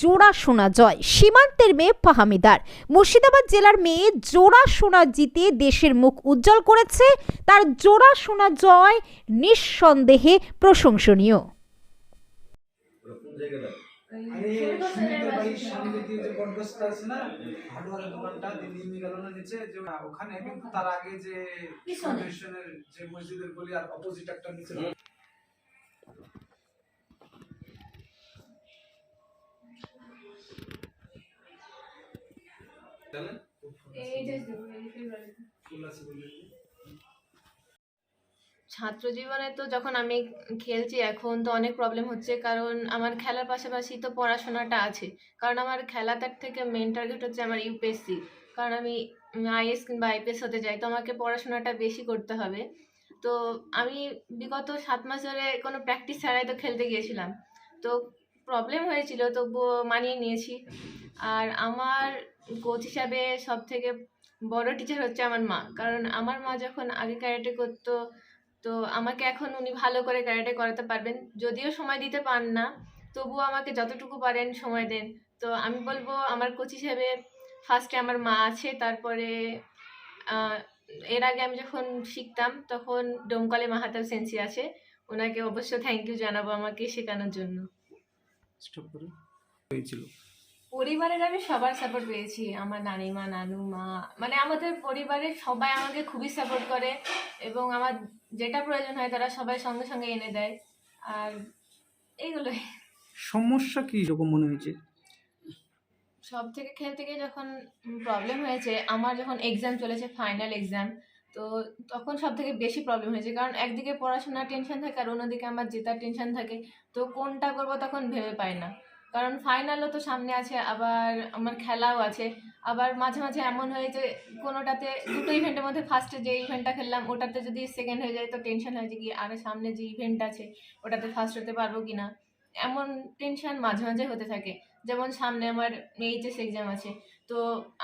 জোড়া সোনা জয়। সীমান্তের মেয়ে ফাহামিদার। মুর্শিদাবাদ জেলার মেয়ে জোড়া সোনা জিতে দেশের মুখ উজ্জ্বল করেছে। তার জোড়া সোনা জয় নিঃসন্দেহে প্রশংসনীয়। ওখানে তার আগে যে যে মসজিদের গলি আর অপোজিট একটা নিচে। ছাত্র জীবনে তো যখন আমি খেলছি এখন তো অনেক প্রবলেম হচ্ছে কারণ আমার খেলার পাশাপাশি তো পড়াশোনাটা আছে। কারণ আমার খেলাটার থেকে মেন টার্গেট হচ্ছে আমার ইউপিএসসি কারণ আমি আইএস কিংবা আইপিএস হতে চাই তো আমাকে পড়াশোনাটা বেশি করতে হবে। তো আমি বিগত সাত মাস ধরে কোনো প্র্যাকটিস ছাড়াই তো খেলতে গিয়েছিলাম। তো প্রবলেম হয়েছিল তবুও মানিয়ে নিয়েছি। আর আমার কোচ হিসাবে সব থেকে বড় টিচার হচ্ছে আমার মা। কারণ আমার মা যখন আগে ক্যারাটে করতো, তো আমাকে এখন উনি ভালো করে ক্যারাটে করাতে পারবেন। যদিও সময় দিতে পান না তবুও আমাকে যতটুকু পারেন সময় দেন। তো আমি বলব, আমার কোচ হিসেবে ফার্স্টে আমার মা আছে, তারপরে এর আগে আমি যখন শিখতাম, তখন ডোমকলে মাহাতাব সেন্সি আছে। ওনাকে অবশ্য থ্যাংক ইউ জানাব আমাকে শেখানোর জন্য। হয়েছিল। পরিবারের আমি সবার সাপোর্ট পেয়েছি। আমার নানিমা নানু মা মানে আমাদের পরিবারের সবাই আমাকে খুবই সাপোর্ট করে এবং আমার যেটা প্রয়োজন হয় তারা সবাই সঙ্গে সঙ্গে এনে দেয়। আর এইগুলোই। সমস্যা কি রকম মনে হয়েছে? সব থেকে খেলতে গিয়ে যখন প্রবলেম হয়েছে আমার যখন এক্সাম চলেছে ফাইনাল এক্সাম তো তখন সব থেকে বেশি প্রবলেম হয়েছে। কারণ একদিকে পড়াশোনার টেনশন থাকে আর অন্যদিকে আমার জেতার টেনশন থাকে। তো কোনটা করব তখন ভেবে পাই না। কারণ ফাইনালও তো সামনে আছে, আবার আমার খেলাও আছে। আবার মাঝে মাঝে এমন হয়েছে কোনোটাতে দুটো ইভেন্টের মধ্যে ফার্স্টে যে ইভেন্টটা খেললাম, ওটাতে যদি সেকেন্ড হয়ে যায় তো টেনশন হয়েছে কি আর সামনে যে ইভেন্ট আছে, ওটাতে ফার্স্ট হতে পারব কি না এমন টেনশন মাঝে মাঝে হতে থাকে। যেমন সামনে আমার এইচএস এক্সাম আছে, তো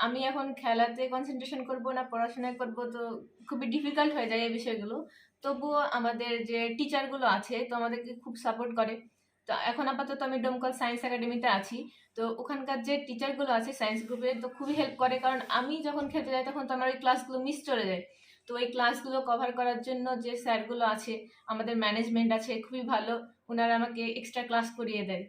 আমি এখন খেলাতে কনসেন্ট্রেশন করব না পড়াশোনায় করব, তো খুবই ডিফিকাল্ট হয়ে যায় এই বিষয়গুলো। তবুও আমাদের যে টিচারগুলো আছে, তো আমাদেরকে খুব সাপোর্ট করে। তো এখন আপাতত আমি ডোমকল সায়েন্স একাডেমিতে আছি। তো ওখানকার যে টিচারগুলো আছে সায়েন্স গ্রুপে তো খুবই হেল্প করে, কারণ আমি যখন খেতে যাই তখন তো আমার ওই ক্লাসগুলো মিস চলে যায়। তো ওই ক্লাসগুলো কভার করার জন্য যে স্যারগুলো আছে, আমাদের ম্যানেজমেন্ট আছে, খুবই ভালো, ওনারা আমাকে এক্সট্রা ক্লাস করিয়ে দেয়।